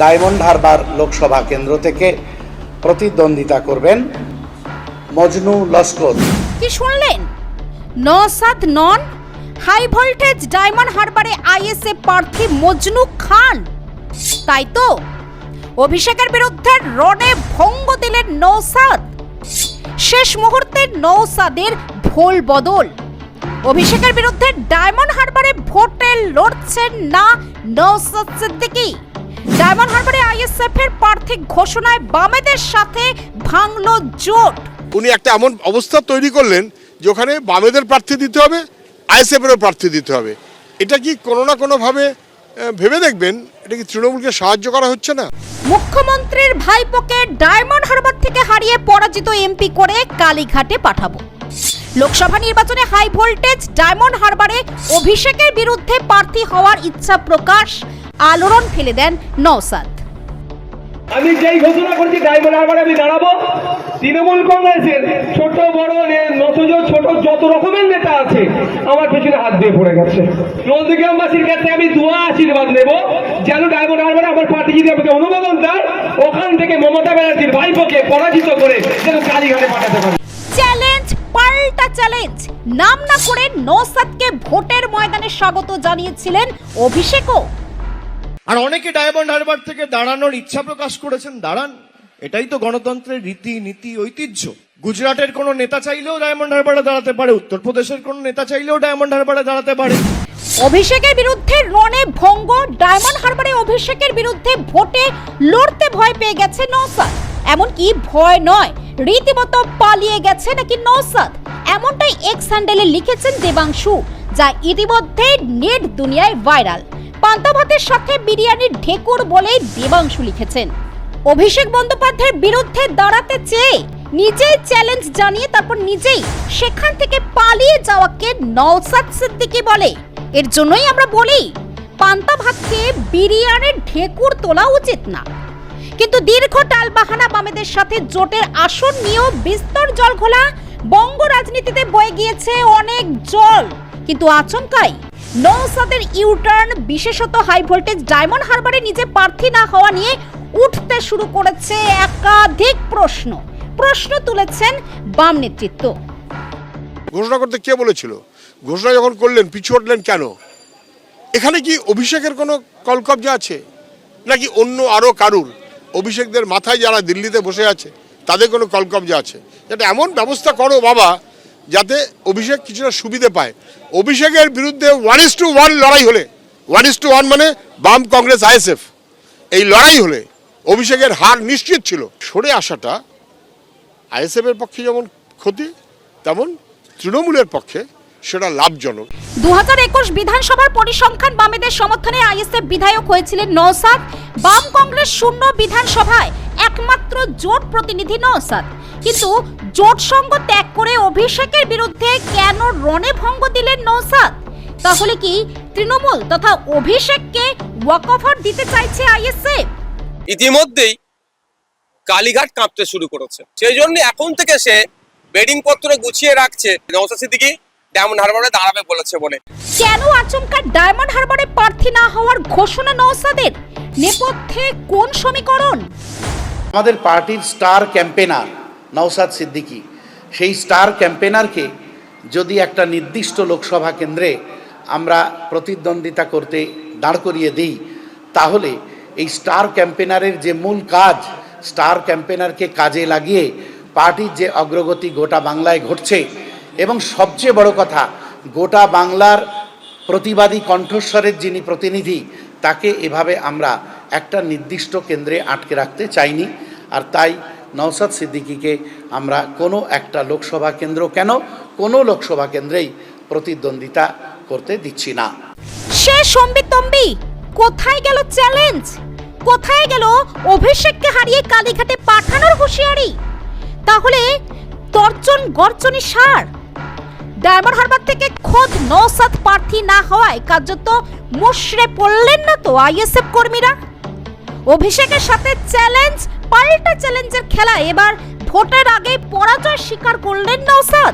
Diamond Harbour Lok Sabha কেন্দ্র থেকে প্রতিদ্বন্দ্বিতা করবেন মজনু লস্কর। কি শুনলেন? নসাদ নন, হাই ভোল্টেজ ডায়মন্ড হারবারে আইএসএ প্রার্থী মজনু খান। তাই তো? অভিষেকের বিরুদ্ধে রণে ভঙ্গ দিলেন নৌসাদ শেষ মুহূর্তে নৌসাদের ভোল বদল। অভিষেকের বিরুদ্ধে ডায়মন্ড হারবারে ভোটে লড়ছেন না নৌসাদ সিদ্দিকী। ডায়মন্ড হারবারে আইএসএফ এর প্রার্থী ঘোষণায় বামেদের সাথে ভাঙল জোট। উনি একটা এমন অবস্থা তৈরি করলেন যে ওখানে বামেদের প্রার্থী দিতে হবে আইএসএফেরও প্রার্থী দিতে হবে। এটা কি কোনো না কোনোভাবে ভেবে দেখবেন? এটা কি তৃণমূলকে সাহায্য করা হচ্ছে না? মুখ্যমন্ত্রীর ভাইপোকে ডায়মন্ড হারবার থেকে হারিয়ে পরাজিত এমপি করে কালীঘাটে পাঠাবো। লোকসভা নির্বাচনে হাই ভোল্টেজ ডায়মন্ড হারবারে অভিষেকের বিরুদ্ধে প্রার্থী হওয়ার ইচ্ছা প্রকাশ। আলোড়ন ফেলে দেন নওসাদ। আমি যেই ঘোষণা করছি ডায়মন্ড হারবারে আমি দাঁড়াবো। তৃণমূল কংগ্রেসের ছোট বড় নে- নতজ ছোট যত রকমের নেতা আছে আমার পেছনে হাত দিয়ে পড়ে গেছে। নন্দগ্রামবাসীর কাছে আমি দোয়া আশীর্বাদ নেব যেন ডায়মন্ড হারবারে আমার পার্টি যদি আমাকে অনুমোদন দেয় ওখান থেকে মমতা ব্যানার্জির ভাইপোকে পরাজিত করে যেন কালীঘাটে পাঠাতে পারি। চ্যালেঞ্জ পাল্টা চ্যালেঞ্জ। নাম না করে নওসাদকে ভোটের ময়দানে স্বাগত জানিয়েছিলেন অভিষেকও। আর অনেকে ডায়মন্ড হারবার থেকে দাঁড়ানোর ইচ্ছা প্রকাশ করেছেন, দাঁড়ান, এটাই তো গণতন্ত্রের রীতি, নীতি, ঐতিহ্য। গুজরাটের কোনো নেতা চাইলেও ডায়মন্ড হারবারে দাঁড়াতে পারে, উত্তরপ্রদেশের কোনো নেতা চাইলেও ডায়মন্ড হারবারে দাঁড়াতে পারে। অভিষেকের বিরুদ্ধে রণে ভঙ্গ, ডায়মন্ড হারবারে অভিষেকের বিরুদ্ধে ভোটে লড়তে ভয় পেয়ে গেছে নৌসাদ এমনকি ভয় নয়, রীতিমতো পালিয়ে গেছে নাকি নৌসাদ এমনটাই এক্স হ্যান্ডেলে লিখেছেন দেবাংশু, যা ইতিমধ্যে নেট দুনিয়ায় ভাইরাল। পান্তা ভাতের সাথে বিরিয়ানির ঢেকুর বলেই দেবাংশু লিখেছেন। অভিষেক বন্দ্যোপাধ্যায়ের বিরুদ্ধে দাঁড়াতে চেয়ে নিজেই চ্যালেঞ্জ জানিয়ে তারপর নিজেই সেখান থেকে পালিয়ে যাওয়াকে নওসাদ সিদ্দিকি বলে। এর জন্যই আমরা বলি, পান্তা ভাতকে বিরিয়ানির ঢেকুর তোলা উচিত না। কিন্তু দীর্ঘ টালবাহানা বামেদের সাথে জোটের আসন নিয়েও বিস্তর জল ঘোলা বঙ্গ রাজনীতিতে বয়ে গিয়েছে অনেক জল। কিন্তু আচমকাই নৌসাদের ইউটার্ন বিশেষত হাই ভোল্টেজ ডায়মন্ড হারবারে নিজে প্রার্থী না হওয়া নিয়ে উঠতে শুরু করেছে একাধিক প্রশ্ন। প্রশ্ন তুলেছেন বাম নেতৃত্ব। ঘোষণা করতে কে বলেছিল? ঘোষণা যখন করলেন, পিছু হটলেন কেন? এখানে কি অভিষেকের কোনো কলকবজা আছে? নাকি অন্য আরও কারুর? অভিষেকদের মাথায় যারা দিল্লিতে বসে আছে, তাদের কোনো কলকবজা আছে? এটা এমন ব্যবস্থা করো বাবা যাতে অভিষেক কিছুটা সুবিধে পায়। অভিষেকের বিরুদ্ধে ওয়ান ইস টু ওয়ান লড়াই হলে ওয়ান ইস টু ওয়ান মানে বাম কংগ্রেস আইএসএফ এই লড়াই হলে অভিষেকের হার নিশ্চিত ছিল। সরে আসাটা আইএসএফ এর পক্ষে যেমন ক্ষতি, তেমন তৃণমূলের পক্ষে সেটা লাভজনক। দু হাজার একুশ বিধানসভার পরিসংখ্যান বামেদের সমর্থনে আইএসএফ বিধায়ক হয়েছিলেন নওসাদ। বাম কংগ্রেস শূন্য বিধানসভায় একমাত্র জোট প্রতিনিধি নওসাদ। কিন্তু জোট সঙ্গ ত্যাগ করে অভিষেকের বিরুদ্ধে কেন রণে ভঙ্গ দিলেন নওসাদ? তাহলে কি তৃণমূল তথা অভিষেককে ওয়াকওভার দিতে চাইছে আইএসএফ? ইতিমধ্যেই কালীঘাট কাঁপতে শুরু করেছে। সেই জন্য এখন থেকে সে বেডিং পত্র গুছিয়ে রাখছে নওসাদ সিদ্দিকি। ডায়মন্ড হারবারে দাঁড়াবে বলেছে বলে। কেন আচমকা ডায়মন্ড হারবারে প্রার্থী না হওয়ার ঘোষণা নওসাদের? নেপথ্যে কোন সমীকরণ? আমাদের পার্টির স্টার ক্যাম্পেনার নওসাদ সিদ্দিকী সেই স্টার ক্যাম্পেনারকে যদি একটা নির্দিষ্ট লোকসভা কেন্দ্রে আমরা প্রতিদ্বন্দ্বিতা করতে দাঁড় করিয়ে দিই তাহলে এই স্টার ক্যাম্পেনারের যে মূল কাজ স্টার ক্যাম্পেনারকে কাজে লাগিয়ে পার্টির যে অগ্রগতি গোটা বাংলায় ঘটছে এবং সবচেয়ে বড় কথা, গোটা বাংলার প্রতিবাদী কণ্ঠস্বরের যিনি প্রতিনিধি, তাকে এভাবে আমরা একটা নির্দিষ্ট কেন্দ্রে আটকে রাখতে চাইনি। আর তাই নওসাদ সিদ্দিকীকে আমরা কোনো একটা লোকসভা কেন্দ্র কেন কোনো লোকসভা কেন্দ্রেই প্রতিদ্বন্দ্বিতা করতে দিচ্ছি না। সে সম্বিতম্বি, কোথায় গেল চ্যালেঞ্জ? কোথায় গেল অভিষেককে হারিয়ে কালীঘাটে পাঠানোর হুঁশিয়ারি? তাহলে তর্জন গর্জনী সার ডায়মন্ড হারবার থেকে খোদ নৌসাদ প্রার্থী না হওয়ায় কার্যত মুশড়ে পড়লেন না তো আইএসএফ কর্মীরা। অভিষেকের সাথে চ্যালেঞ্জ, পাল্টা চ্যালেঞ্জের খেলা, এবার ভোটের আগেই পরাজয় স্বীকার করলেন নৌসাদ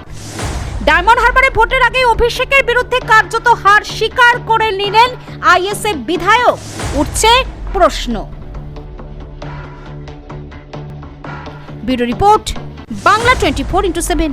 ডায়মন্ড হারবারে ভোটের আগে অভিষেকের বিরুদ্ধে কার্যত হার স্বীকার করে নিলেন আইএসএফ বিধায়ক। উঠছে প্রশ্ন। Bureau report, Bangla twenty four into seven.